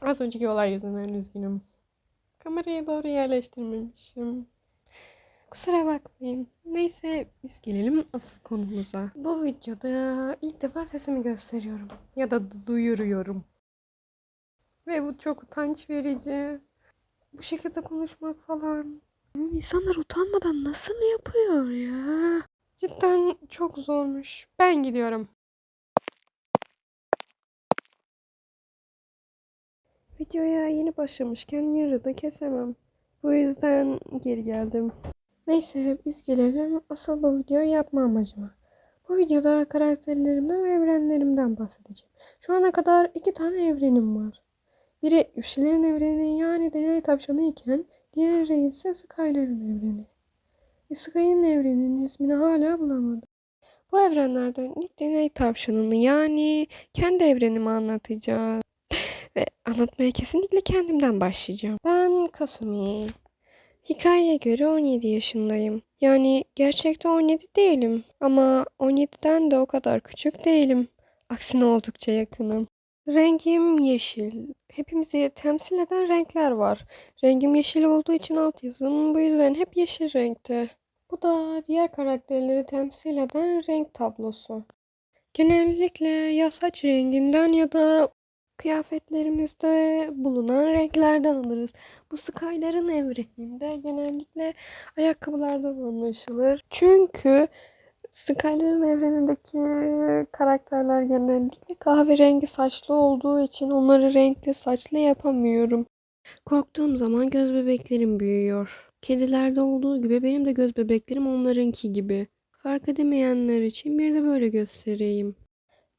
Az önceki olay yüzünden üzgünüm. Kamerayı doğru yerleştirmemişim. Kusura bakmayın. Neyse biz gelelim asıl konumuza. Bu videoda ilk defa sesimi gösteriyorum. Ya da du- duyuruyorum. Ve bu çok utanç verici. Bu şekilde konuşmak falan. İnsanlar utanmadan nasıl yapıyor ya? Cidden çok zormuş. Ben gidiyorum. Videoya yeni başlamışken yarıda kesemem. Bu yüzden geri geldim. Neyse biz gelelim asıl bu videoyu yapma amacıma. Bu videoda karakterlerimden ve evrenlerimden bahsedeceğim. Şu ana kadar iki tane evrenim var. Biri Yoshi'lerin evreni yani deney tavşanı iken diğeri ise Skyler'ın evreni. E, evreninin ismini hala bulamadım. Bu evrenlerden ilk deney tavşanını yani kendi evrenimi anlatacağım. Ve anlatmaya kesinlikle kendimden başlayacağım. Ben Kasumi. Hikayeye göre 17 yaşındayım. Yani gerçekte 17 değilim. Ama 17'den de o kadar küçük değilim. Aksine oldukça yakınım. Rengim yeşil. Hepimizi temsil eden renkler var. Rengim yeşil olduğu için altyazım bu yüzden hep yeşil renkte. Bu da diğer karakterleri temsil eden renk tablosu. Genellikle ya saç renginden ya da kıyafetlerimizde bulunan renklerden alırız. Bu Skyler'ın evreninde genellikle ayakkabılardan anlaşılır. Çünkü Skyler'ın evrenindeki karakterler genellikle kahverengi saçlı olduğu için onları renkli saçlı yapamıyorum. Korktuğum zaman göz bebeklerim büyüyor. Kedilerde olduğu gibi benim de göz bebeklerim onlarınki gibi. Fark edemeyenler için bir de böyle göstereyim.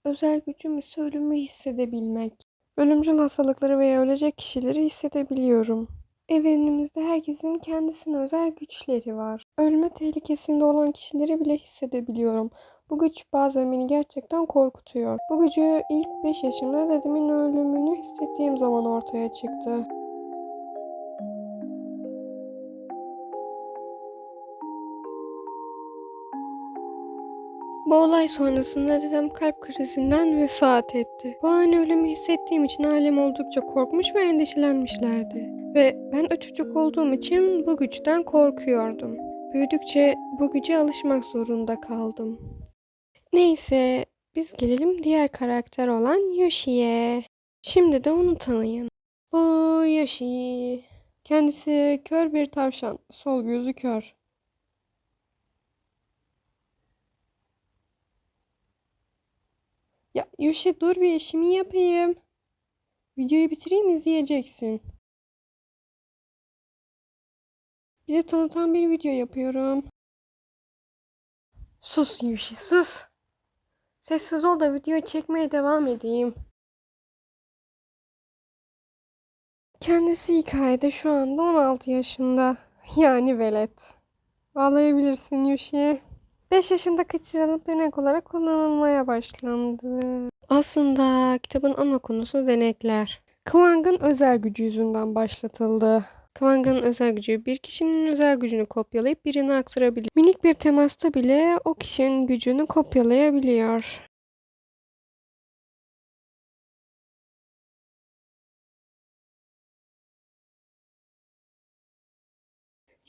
Özel gücüm ise ölümü hissedebilmek. Ölümcül hastalıkları veya ölecek kişileri hissedebiliyorum. Evrenimizde herkesin kendisine özel güçleri var. Ölme tehlikesinde olan kişileri bile hissedebiliyorum. Bu güç bazen beni gerçekten korkutuyor. Bu gücü ilk 5 yaşımda dedemin ölümünü hissettiğim zaman ortaya çıktı. Bu olay sonrasında dedem kalp krizinden vefat etti. Bu ani ölümü hissettiğim için ailem oldukça korkmuş ve endişelenmişlerdi. Ve ben o çocuk olduğum için bu güçten korkuyordum. Büyüdükçe bu güce alışmak zorunda kaldım. Neyse biz gelelim diğer karakter olan Yoshi'ye. Şimdi de onu tanıyın. Bu Yoshi. Kendisi kör bir tavşan. Sol gözü kör. Ya Yoshi dur bir işimi yapayım. Videoyu bitireyim izleyeceksin. Bize tanıtan bir video yapıyorum. Sus Yoshi sus. Sessiz ol da videoyu çekmeye devam edeyim. Kendisi hikayede şu anda 16 yaşında. Yani velet. Ağlayabilirsin Yoshi. 5 yaşında kaçırılıp denek olarak kullanılmaya başlandı. Aslında kitabın ana konusu denekler. Kwang'ın özel gücü yüzünden başlatıldı. Kwang'ın özel gücü bir kişinin özel gücünü kopyalayıp birine aktarabilir. Minik bir temasta bile o kişinin gücünü kopyalayabiliyor.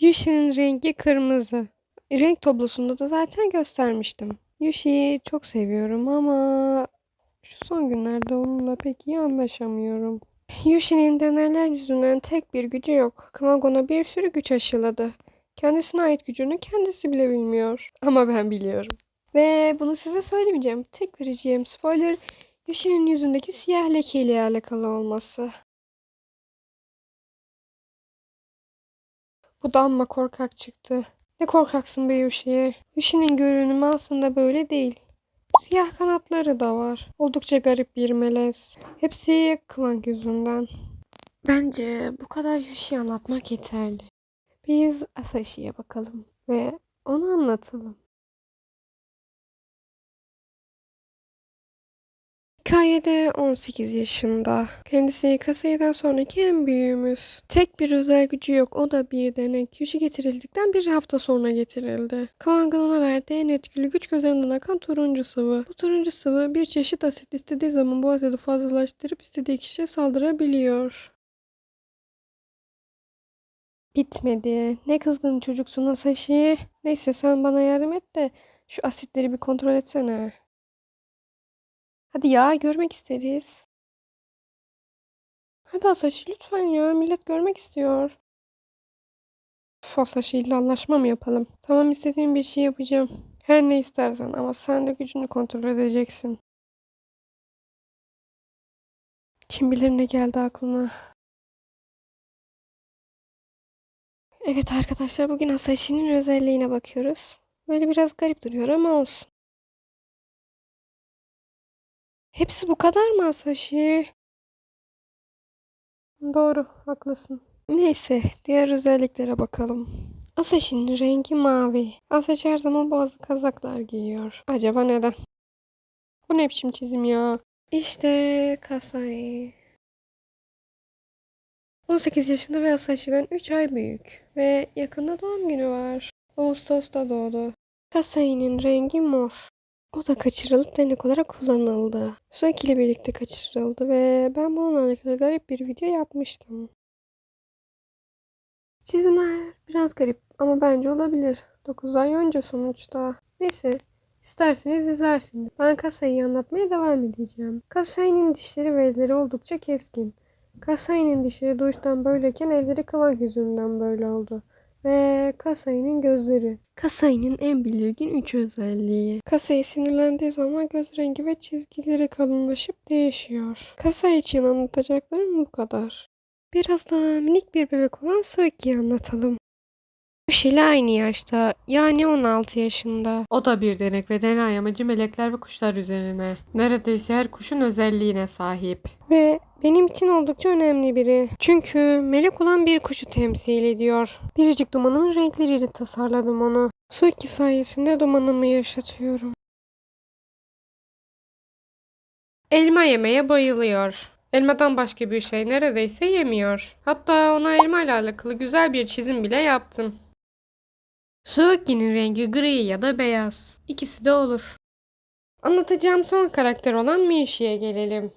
Yushi'nin rengi kırmızı. Renk tablosunda da zaten göstermiştim. Yushi'yi çok seviyorum ama şu son günlerde onunla pek iyi anlaşamıyorum. Yushi'nin deneyler yüzünden tek bir gücü yok. Kamagon'a bir sürü güç aşıladı. Kendisine ait gücünü kendisi bile bilmiyor. Ama ben biliyorum. Ve bunu size söylemeyeceğim. Tek vereceğim spoiler Yushi'nin yüzündeki siyah lekeyle alakalı olması. Bu da korkak çıktı. Ne korkaksın be Yoshi. Yoshi'nin görünümü aslında böyle değil. Siyah kanatları da var. Oldukça garip bir melez. Hepsi Kıvank yüzünden. Bence bu kadar Yoshi anlatmak yeterli. Biz Asashi'ye bakalım ve onu anlatalım. Hikayede 18 yaşında. Kendisi Kasayı'dan sonraki en büyüğümüz. Tek bir özel gücü yok. O da bir denek. Gücü getirildikten bir hafta sonra getirildi. Kavang'ın ona verdiği en etkili güç gözlerinden akan turuncu sıvı. Bu turuncu sıvı bir çeşit asit istediği zaman bu asidi fazlalaştırıp istediği kişiye saldırabiliyor. Bitmedi. Ne kızgın çocuksun Asashi. Neyse sen bana yardım et de şu asitleri bir kontrol etsene. Hadi ya görmek isteriz. Hadi Asashi lütfen ya millet görmek istiyor. Üf Asashi ile anlaşma mı yapalım? Tamam istediğim bir şey yapacağım. Her ne istersen ama sen de gücünü kontrol edeceksin. Kim bilir ne geldi aklına. Evet arkadaşlar bugün Asashi'nin özelliğine bakıyoruz. Böyle biraz garip duruyor ama olsun. Hepsi bu kadar mı Asashi? Doğru, haklısın. Neyse, diğer özelliklere bakalım. Asashi'nin rengi mavi. Asashi her zaman bazı kazaklar giyiyor. Acaba neden? Bu ne biçim çizim ya? İşte Kasai. 18 yaşında ve Asashi'den 3 ay büyük. Ve yakında doğum günü var. Ağustos'ta doğdu. Kasai'nin rengi mor. O da kaçırılıp denek olarak kullanıldı. Sueki ile birlikte kaçırıldı ve ben bununla alakalı garip bir video yapmıştım. Çizimler biraz garip ama bence olabilir. 9 ay önce sonuçta. Neyse, isterseniz izlersiniz. Ben Kasai'yi anlatmaya devam edeceğim. Kasai'nin dişleri ve elleri oldukça keskin. Kasai'nin dişleri doğuştan böyleyken elleri kıvanç yüzünden böyle oldu. Ve Kasai'nin gözleri. Kasai'nin en belirgin üç özelliği. Kasai sinirlendiği zaman göz rengi ve çizgileri kalınlaşıp değişiyor. Kasai için anlatacaklarım bu kadar. Biraz daha minik bir bebek olan Soiki'yi anlatalım. Yoshi ile aynı yaşta yani 16 yaşında. O da bir denek ve deney amacı melekler ve kuşlar üzerine. Neredeyse her kuşun özelliğine sahip. Ve benim için oldukça önemli biri. Çünkü melek olan bir kuşu temsil ediyor. Biricik dumanımın renkleriyle tasarladım onu. Suiki sayesinde dumanımı yaşatıyorum. Elma yemeye bayılıyor. Elmadan başka bir şey neredeyse yemiyor. Hatta ona elma ile alakalı güzel bir çizim bile yaptım. Suaki'nin rengi gri ya da beyaz. İkisi de olur. Anlatacağım son karakter olan Mishi'ye gelelim.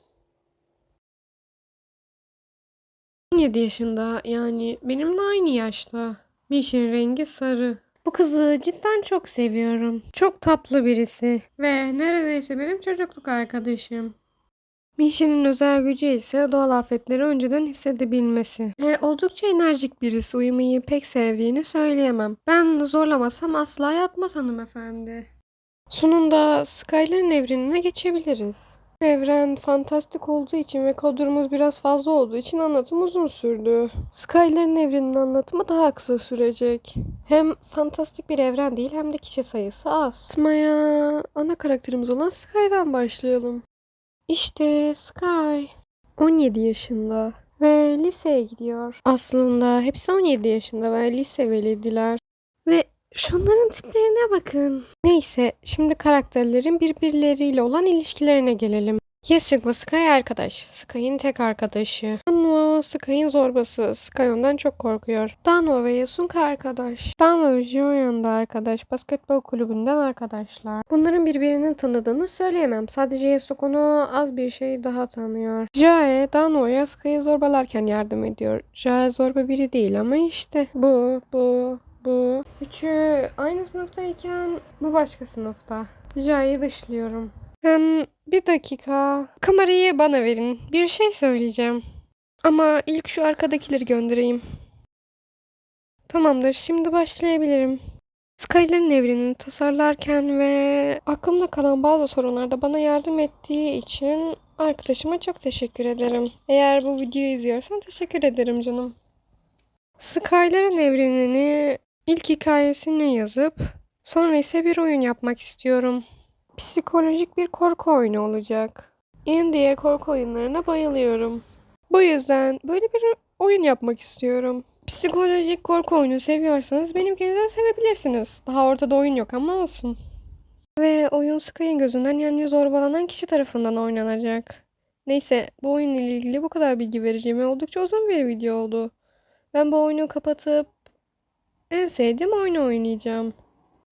17 yaşında yani benimle aynı yaşta. Mishi'nin rengi sarı. Bu kızı cidden çok seviyorum. Çok tatlı birisi. Ve neredeyse benim çocukluk arkadaşım. Mihşe'nin özel gücü ise doğal afetleri önceden hissedebilmesi. E, oldukça enerjik birisi uyumayı pek sevdiğini söyleyemem. Ben zorlamasam asla yatmaz hanımefendi. Sonunda Skyler'ın evrenine geçebiliriz. Evren fantastik olduğu için ve kadromuz biraz fazla olduğu için anlatım uzun sürdü. Skyler'ın evreninin anlatımı daha kısa sürecek. Hem fantastik bir evren değil hem de kişi sayısı az. Tmaya ana karakterimiz olan Sky'dan başlayalım. İşte Sky. 17 yaşında ve liseye gidiyor. Aslında hepsi 17 yaşında ve lise velidiler. Ve şunların tiplerine bakın. Neyse şimdi karakterlerin birbirleriyle olan ilişkilerine gelelim. Yesuk ve Sky arkadaş. Sky'ın tek arkadaşı. Danwo Sky'ın zorbası. Sky ondan çok korkuyor. Danwo ve Yesung arkadaş. Danwo ve Jeoyeon da arkadaş. Basketbol kulübünden arkadaşlar. Bunların birbirini tanıdığını söyleyemem. Sadece Yesuk onu az bir şey daha tanıyor. Jae Danwo'ya Sky'ı zorbalarken yardım ediyor. Jae zorba biri değil ama işte bu, bu, bu. Üçü aynı sınıftayken bu başka sınıfta. Jae'yi dışlıyorum. Hem bir dakika. Kamerayı bana verin. Bir şey söyleyeceğim. Ama ilk şu arkadakileri göndereyim. Tamamdır. Şimdi başlayabilirim. Skyler'ın evrenini tasarlarken ve aklımda kalan bazı sorunlarda bana yardım ettiği için arkadaşıma çok teşekkür ederim. Eğer bu videoyu izliyorsan teşekkür ederim canım. Skyler'ın evrenini ilk hikayesini yazıp sonra ise bir oyun yapmak istiyorum. Psikolojik bir korku oyunu olacak. Indie korku oyunlarına bayılıyorum. Bu yüzden böyle bir oyun yapmak istiyorum. Psikolojik korku oyunu seviyorsanız benimkini de sevebilirsiniz. Daha ortada oyun yok ama olsun. Ve oyun Sky'ın gözünden yani zorbalanan kişi tarafından oynanacak. Neyse bu oyun ile ilgili bu kadar bilgi vereceğim ve oldukça uzun bir video oldu. Ben bu oyunu kapatıp en sevdiğim oyunu oynayacağım.